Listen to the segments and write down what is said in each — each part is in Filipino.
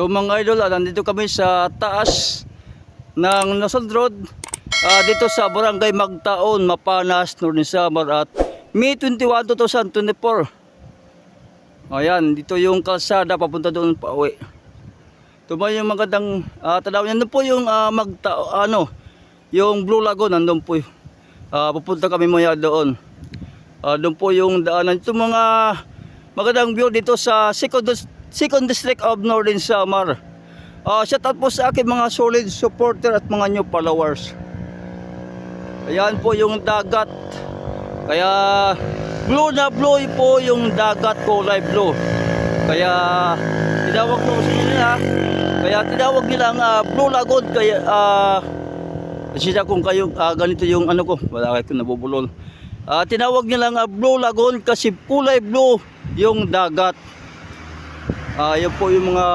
So mga idol, ah, nandito kami sa taas ng Nasod Road ah, dito sa Barangay Magtaon, Mapanas, Northern Samar at May 21, 2024. Ayan, dito yung kalsada papunta doon pa uwi. Ito yung magandang uh, tanaw? Yan po yung ah, magta ano, yung Blue Lagoon nandun po. Ah, pupunta kami maya doon. Ah, doon po yung daanan. Ito mga magandang view dito sa second, second district of Northern Samar. Ah, shout out po sa akin mga solid supporter at mga new followers. Ayan po yung dagat. Kaya blue na blue po yung dagat kulay blue. Kaya tinawag ko sa nila. Kaya tinawag nilang ah, Blue Lagoon kaya ah kasi kung kayo ah, ganito yung ano ko, wala kayo nabubulol. Ah, tinawag nilang ah, Blue Lagoon kasi kulay blue yung dagat. Ah, yun po yung mga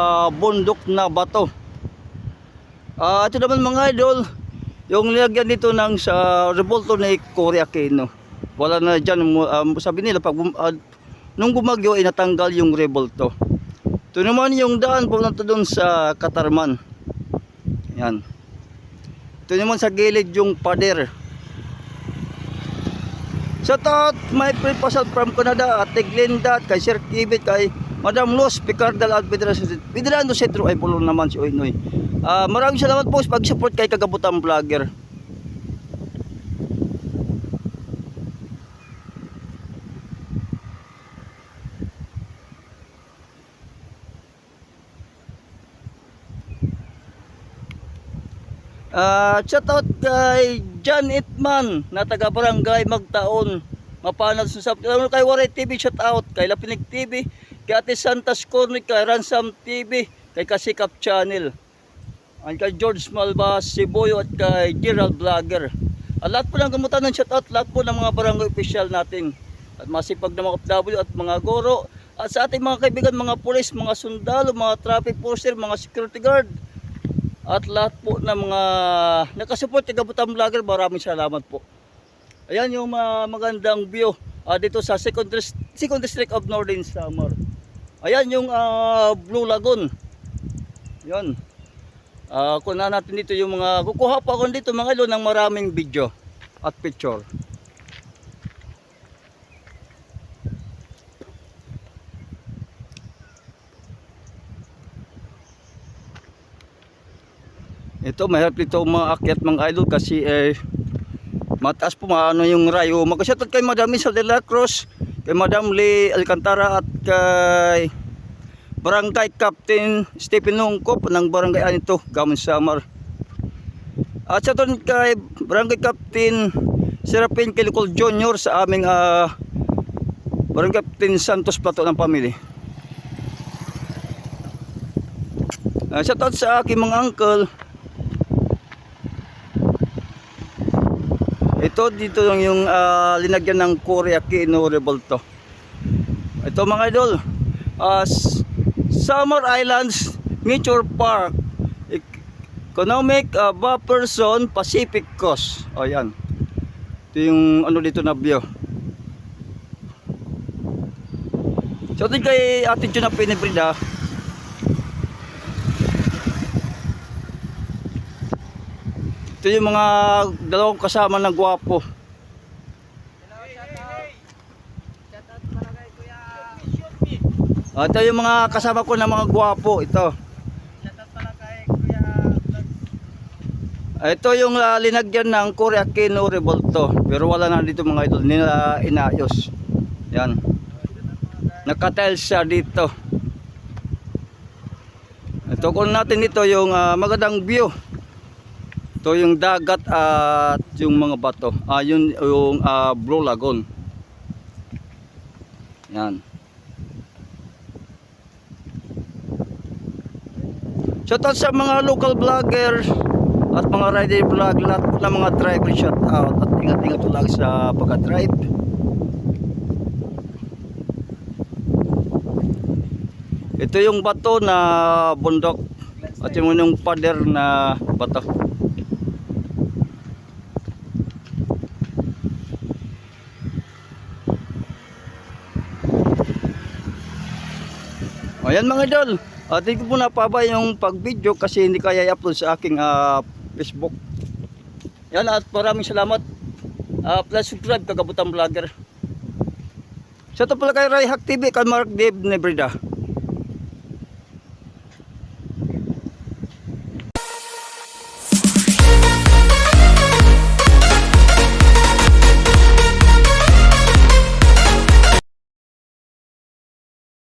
bundok na bato. Ah, ito naman mga idol, yung nilagyan dito ng sa revolto ni Cory Aquino. Wala na dyan, um, sabi nila pag ah, nung bumagyo ay natanggal yung revolto. Ito naman yung daan pumunta doon sa Katarman. Yan. Ito naman sa gilid yung pader. Shout out my friend Pasal from Canada at Teglinda at kay Sir Kibit kay Madam Luz Picardal at Pidrando Centro ay pulo naman si Oynoy. Ah, maraming salamat po sa pag-support kay Kagabutan Vlogger. Ah, shout out kay John Itman na taga Barangay Magtaon. Mapanad sa mo kay Waray TV shout out kay Lapinig TV, kay Ate Santas Cornic, kay Ransom TV, kay Kasikap Channel. Ang kay George Malbas, Siboyo at kay Gerald Vlogger. At lahat po ng gamutan ng shout out, lahat po ng mga barangay official natin. At masipag na mga OFW at mga goro. At sa ating mga kaibigan, mga pulis, mga sundalo, mga traffic forcer, mga security guard. At lahat po ng mga nakasupport kay Gabutan Vlogger, maraming salamat po. Ayan yung mga magandang view ah, dito sa second, second district of Northern Samar. Ayan yung ah, Blue Lagoon. Yan. Ah, kunan natin dito yung mga kukuha pa ako dito mga ilo ng maraming video at picture. Ito mahirap dito umaakyat mga idol kasi eh mataas po maano yung rayo. Magkasyatot kay Madam Isabel de la Cruz, kay Madam Lee Alcantara at kay Barangay Captain Stephen Hungkop ng Barangay Anito, Gamon Samar. At sa ton kay Barangay Captain Serapin Kilikol Jr. sa aming ah, Barangay Captain Santos Plato ng pamilya. Uh, shout out sa aking mga uncle Ito dito yung ah, linagyan ng Korea Kino Revolto. Ito mga idol, ah, S- Summer Islands Nature Park, Ec- Economic uh, Buffer Zone Pacific Coast. O yan. Ito yung ano dito na view. So ito kay Ate Jun na pinibrida. Ito yung mga dalawang kasama na gwapo. Ah, ito yung mga kasama ko na mga gwapo. Ito. Ah, Ito yung ah, linagyan ng Korea Kino Revolto. Pero wala na dito mga idol. Nila inayos. Yan. Nakatiles siya dito. Ito kung natin ito yung ah, magandang view. Ito yung dagat at yung mga bato. Ah, yun yung ah, Blue Lagoon. Yan. Shoutout sa mga local vlogger at mga rider vlog, lahat po ng mga driver shoutout at ingat-ingat po lagi sa pagka-drive. Ito yung bato na bundok at yung yung pader na bato. Ayan mga idol. At hindi ko po napaba yung pag-video kasi hindi kaya i-upload sa aking ah, Facebook. Yan at maraming salamat. Ah, please subscribe kagabutan vlogger. Sa ito pala kay Ray Hack TV, kay Mark Dave Nebrida.